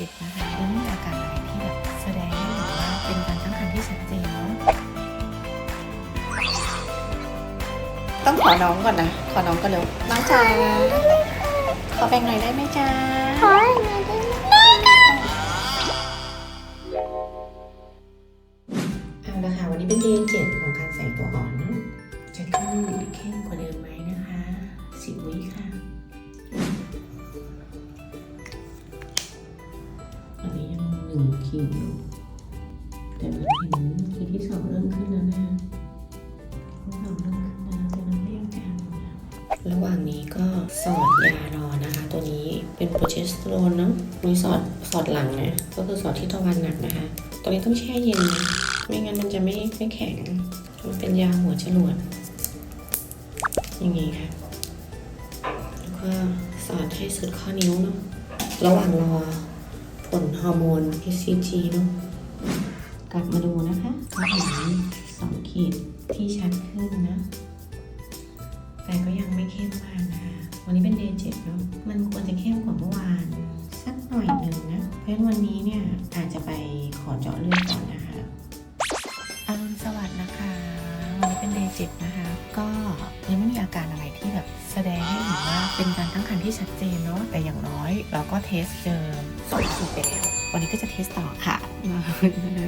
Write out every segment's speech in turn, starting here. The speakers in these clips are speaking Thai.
เจ็บนะคะแล้วไม่มีอาการอะไรที่แบบแสดงให้เห็นว่าเป็นการตั้งครรภ์ที่ชัดเจนเนาะต้องขอน้องก่อนนะ ขอน้องก่อนเร็วน้องจ๋าขอแบ่งหน่อยได้ไหมจ๊ะขอให้หนูได้ไหมเอาละค่ะวันนี้เป็นเดย์เจ็ดของการใส่ตัวอ่อนเนอะจะขึ้นเข้มกว่าเดิมไหมนะคะสิบวิค่ะ แต่มันเห็นคิวที่สองเริ่มขึ้นแล้วนะคิวสองเริ่มขึ้นแล้วแต่มันก็ยังจางอยู่นะระหว่างนี้ก็สอดยารอนะคะ ตัวนี้เป็นโปรเจสเตอโรนเนาะมีสอดสอดหลังนะก็คือสอดที่ทวารหนักนะคะ ตัวนี้ต้องแช่เย็นนะไม่งั้นมันจะไม่ไม่แข็ง มันเป็นยาหัวจรวดอย่างนี้ค่ะแล้วก็สอดให้สุดข้อนิ้วเนาะระหว่างรอผลฮอร์โมน HCG เนาะ กลับมาดูนะคะก็เห็นสองขีดที่ชัดขึ้นนะ แต่ก็ยังไม่เข้มมากนะคะ วันนี้เป็นเดย์เจ็ดเนาะ มันควรจะเข้มกว่าเมื่อวาน สักหน่อยหนึ่งนะ เพราะฉะนั้นวันนี้เนี่ยอาจจะไปขอเจาะเลือดก่อนนะคะอรุณสวัสดิ์นะคะ วันนี้เป็นเดย์เจ็ดนะคะ ก็ยังไม่มีอาการอะไรที่แบบแสดงให้เห็นว่า เป็นการตั้งครรภ์ที่ชัดเจนเนาะแต่อย่างน้อย เราก็เทสเจอสองสูตรไปแล้ววันนี้ก็จะเทสต่อค่ะเรา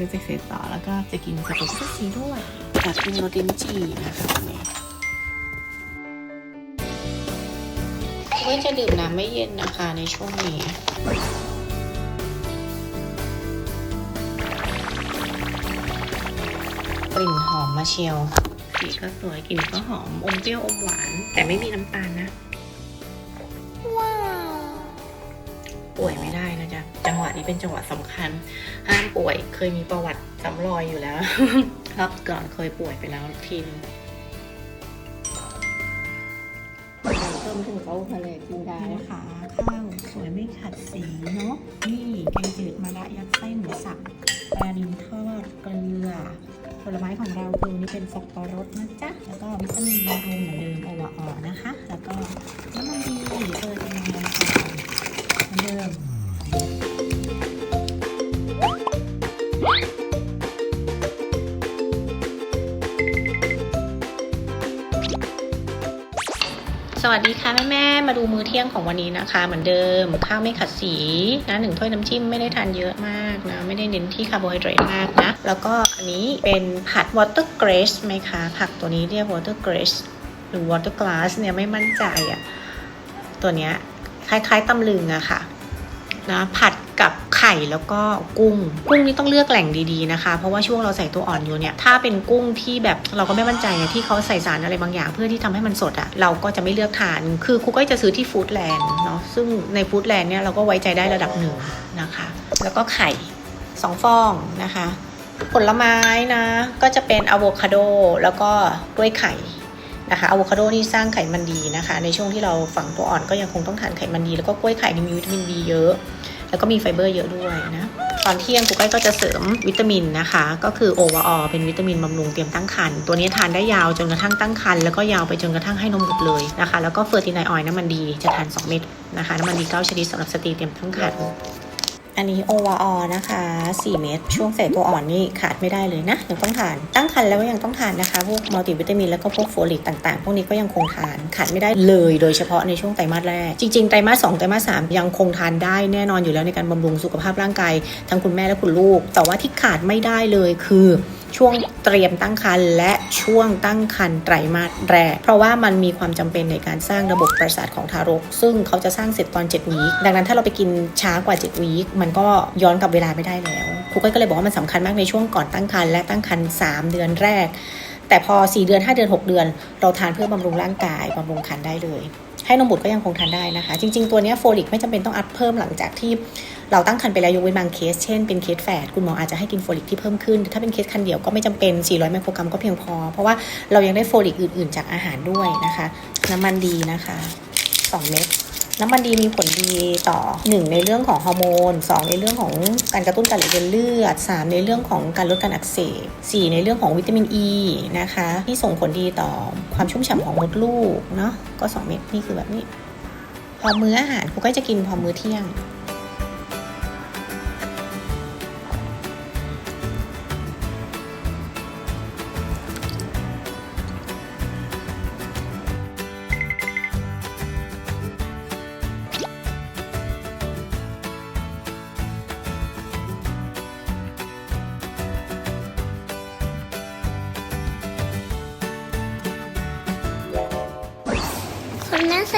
ก็จะเทสต่อแล้วก็จะกินสตูดิซีด้วยกับกินโนตินจีนะคะวันนี้ก็จะดื่มน้ำไม่เย็นนะคะในช่วงนี้กลิ่นหอมมาเชียวสีก็สวยกลิ่นก็หอมอมเปรี้ยวอมหวาน แต่ไม่มีน้ำตาลนะ ป่วยไม่ได้นะจ๊ะจังหวะนี้เป็นจังหวะสำคัญ ห้ามป่วยเคยมีประวัติสำรอยอยู่แล้วรอบก่อนเคยป่วยไปแล้วทีนึงต้มถึงเขาทะเลกินได้นี่นะคะ ข้าวสวยไม่ขัดสีเนาะนี่แกงจืดมะระยัดไส้หมูสับปลาดินทอดเกลือผลไม้ของเราคือนี่เป็นสับปะรดนะจ๊ะ แล้วก็วิตามินบำรุงเหมือนเดิมโอวาออนะคะ แล้วก็น้ำมันดีเจอเป็นยังไงค่ะ เหมือนเดิมสวัสดีค่ะแม่แม่มาดูมื้อเที่ยงของวันนี้นะคะ เหมือนเดิม ข้าวไม่ขัดสีนะหนึ่งถ้วยน้ำจิ้มไม่ได้ทานเยอะมากนะ ไม่ได้เน้นที่คาร์โบไฮเดรตมากนะ แล้วก็อันนี้เป็นผัดวอเตอร์เกรสไหมคะ ผักตัวนี้เรียกวอเตอร์เกรสหรือวอเตอร์กลาสเนี่ยไม่มั่นใจอะ่ะ ตัวเนี้ย คล้ายๆตำลึงอะค่ะนะผัดกับไข่แล้วก็กุ้ง กุ้งนี่ต้องเลือกแหล่งดีๆนะคะ เพราะว่าช่วงเราใส่ตัวอ่อนอยู่เนี่ยถ้าเป็นกุ้งที่แบบเราก็ไม่มั่นใจที่เขาใส่สารอะไรบางอย่าง เพื่อที่ทำให้มันสดอะเราก็จะไม่เลือกทานคือครูก็จะซื้อที่ฟู้ดแลนด์เนาะซึ่งในฟู้ดแลนด์เนี่ยเราก็ไว้ใจได้ระดับหนึ่งนะคะ แล้วก็ไข่สองฟองนะคะ ผลไม้นะก็จะเป็นอะโวคาโดแล้วก็กล้วยไข่ นะคะอะโวคาโดนี่สร้างไขมันดีนะคะ ในช่วงที่เราฝังตัวอ่อนก็ยังคงต้องทานไขมันดี แล้วก็กล้วยไข่นี่มีวิตามินบีเยอะ แล้วก็มีไฟเบอร์เยอะด้วยนะตอนเที่ยงครูก้อยก็จะเสริมวิตามินนะคะ ก็คือโอวอเป็นวิตามินบำรุงเตรียมตั้งครรภ์ตัวนี้ทานได้ยาวจนกระทั่งตั้งครรภ์แล้วก็ยาวไปจนกระทั่งให้นมบุตรเลยนะคะ แล้วก็เฟอร์ตินไนออยน้ำมันดีจะทาน 2 เม็ดนะคะน้ำมันดี9ชนิดสำหรับสตรีเตรียมตั้งครรภ์ อันนี้โอวาอนะคะ 4 เม็ดช่วงใส่ตัวอ่อนนี่ขาดไม่ได้เลยนะ ยังต้องทาน ตั้งครรภ์แล้วก็ยังต้องทานนะคะ พวกมัลติวิตามินแล้วก็พวกโฟลิกต่างๆ พวกนี้ก็ยังคงทานขาดไม่ได้เลยโดยเฉพาะในช่วงไตรมาสแรก จริงๆ ไตรมาสสองไตรมาสสามยังคงทานได้แน่นอนอยู่แล้วในการบำรุงสุขภาพร่างกายทั้งคุณแม่และคุณลูก แต่ว่าที่ขาดไม่ได้เลยคือ ช่วงเตรียมตั้งครรภ์และช่วงตั้งครรภ์ไตรมาสแรก เพราะว่ามันมีความจำเป็นในการสร้างระบบประสาทของทารก ซึ่งเขาจะสร้างเสร็จตอน 7 วีคดังนั้นถ้าเราไปกินช้ากว่า 7 วีคมันก็ย้อนกลับเวลาไม่ได้แล้วครูก้อยก็เลยบอกว่ามันสำคัญมากในช่วงก่อนตั้งครรภ์และตั้งครรภ์3เดือนแรก แต่พอ 4 เดือน 5 เดือน 6 เดือน เราทานเพื่อบำรุงร่างกายบำรุงครรภ์ได้เลย ให้นมบุตรก็ยังคงทานได้นะคะ จริง ๆ ตัวนี้โฟลิกไม่จำเป็นต้องอัพเพิ่มหลังจากที่เราตั้งครรภ์ไปแล้วยกเว้นบางเคส เช่นเป็นเคสแฝดคุณหมออาจจะให้กินโฟลิกที่เพิ่มขึ้น ถ้าเป็นเคสคันเดียวก็ไม่จำเป็น 400 ไมโครกรัมก็เพียงพอ เพราะว่าเรายังได้โฟลิกอื่น ๆ จากอาหารด้วยนะคะ น้ำมันดีนะคะ 2 เม็ด น้ำมันดีมีผลดีต่อ 1 ในเรื่องของฮอร์โมน 2 ในเรื่องของการกระตุ้นการไหลเวียนเลือด 3 ในเรื่องของการลดการอักเสบ 4 ในเรื่องของวิตามินอ e ีนะคะ ที่ส่งผลดีต่อความชุ่มฉ่ำของมดลูกเนาะก็ 2 เม็ดนี่คือแบบนี้ พอมื้ออาหารครูก็จะกินพอมื้อเที่ยง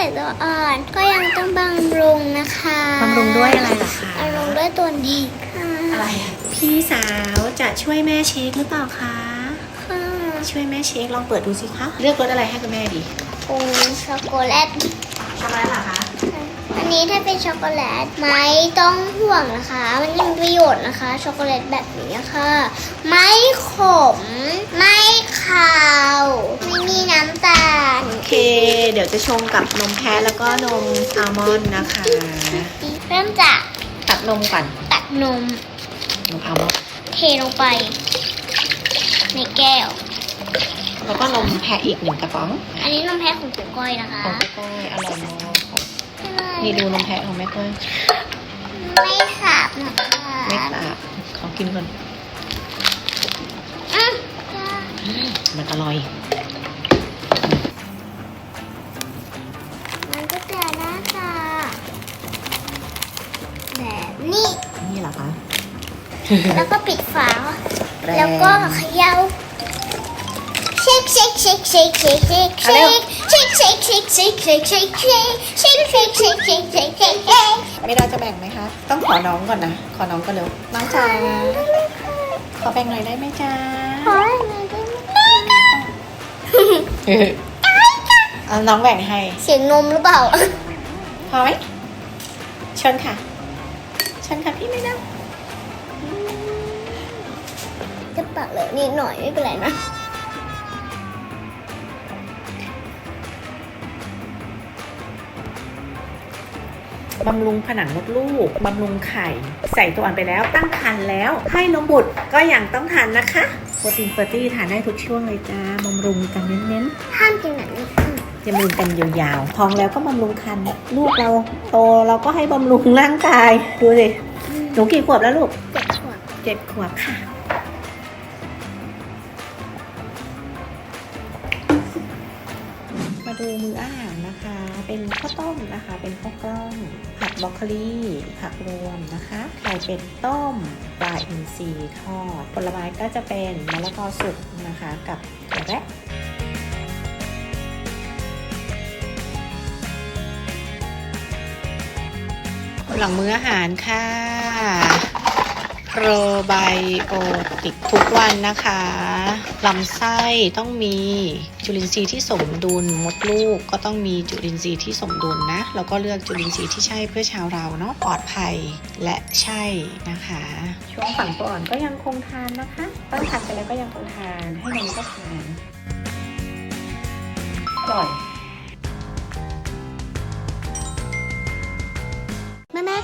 ส่ตัวอ่อนก็ยังต้องบำรุงนะคะบำรุงด้วยอะไรเหรอคะบำรุงด้วยตัวนี้ค่ะอะไรอะพี่สาวจะช่วยแม่เช็คหรือเปล่าคะค่ะช่วยแม่เช็คลองเปิดดูสิคะเลือกรสอะไรให้คุณแม่ดีโอ้ช็อกโกแลตช็อกโกแลตเหรอคะอันนี้ถ้าเป็นช็อกโกแลตไม่ต้องห่วงนะคะ มันมีประโยชน์นะคะ ช็อกโกแลตแบบนี้ค่ะ ไม่ขมไม่ ดี๋ยวจะชงกับนมแพะแล้วก็นมอัลมอนด์นะคะ เริ่มจากตักนมก่อนตักนมนมอัลมอนด์เทลงไป ในแก้ว แล้วก็นมแพะอีกหนึ่งกระป๋องอันนี้นมแพ้ของปุ๋ก้อยนะคะของพี่ก้อยอร่อยมากนี่ดูนมแพะของแม่ก้อยไม่สาบนะคะไม่สะอาดขอกินก่อนอืมมันอร่อย แล้วก็ปิดฝารงแล้วก็เขย่าเชคเชคเชคเชคเชคเชคเชเอาเร็วคเชคเชคเชคเชคเชคเชคเชคเชคเชคเชคเชคเชคเชคเชคไม่ได้จะแบ่งไหมคะ ต้องขอน้องก่อนนะ ขอน้องก่อนเร็ว น้องจ๋าขอแบ่งหน่อยได้ไหมจ๊ะขอให้หน่อยได้ไหมเอาน้องแบ่งให้ เสียงนมหรือเปล่า พอไหมเชิญค่ะเชิญค่ะพี่ไม่ได้ จะปากเหลวนิดหน่อยไม่เป็นไรนะบำรุงผนังมดลูก บำรุงไข่ ใส่ตัวอ่อนไปแล้ว ตั้งครรภ์แล้ว ให้นมบุตรก็ยังต้องทานนะคะ โปรตีนเฟอร์ตี้ทานได้ทุกช่วงเลยจ้า บำรุงกันเน้นห้ามกินแบบนี้ๆจะบำรุงกันยาวๆ ท้องแล้วก็บำรุงครรภ์ลูกเราโตเราก็ให้บำรุงร่างกาย ดูสิ หนูกี่ขวบแล้วลูกเจ็ดขวบ เจ็ดขวบค่ะ มาดูมืออาหารนะคะ เป็นข้าวต้มนะคะ เป็นข้าวกล้อง ผัดบรอกโคลีผักรวมนะคะไข่เป็ดต้มปลาอินทรีทอด ผลไม้ก็จะเป็นมะละกอสุกนะคะ กับถั่วแระหลังมื้ออาหารค่ะ โปรไบโอติกทุกวันนะคะลำไส้ต้องมีจุลินทรีย์ที่สมดุลมดลูกก็ต้องมีจุลินทรีย์ที่สมดุลนะแล้วก็เลือกจุลินทรีย์ที่ใช่เพื่อชาวเราเนาะปลอดภัยและใช่นะคะ ช่วงฝังตัวอ่อนก็ยังคงทานนะคะตั้งทานไปแล้วก็ยังคงทานให้นมก็ทานอร่อย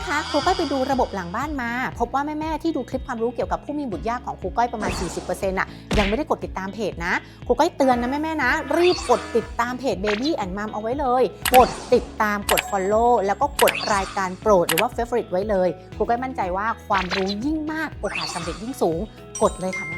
คะครูก้อยไปดูระบบหลังบ้านมา พบว่าแม่แม่ๆที่ดูคลิปความรู้เกี่ยวกับผู้มีบุตรยากของครูก้อยประมาณ 40%อะยังไม่ได้กดติดตามเพจนะครูก้อยเตือนนะแม่แม่ๆนะ รีบกดติดตามเพจ Baby and Mom เอาไว้เลย กดติดตามกด Follow แล้วก็กดรายการโปรดหรือว่า Favorite ไว้เลยครูก้อยมั่นใจว่าความรู้ยิ่งมากโอกาสสำเร็จยิ่งสูง กดเลยค่ะแม่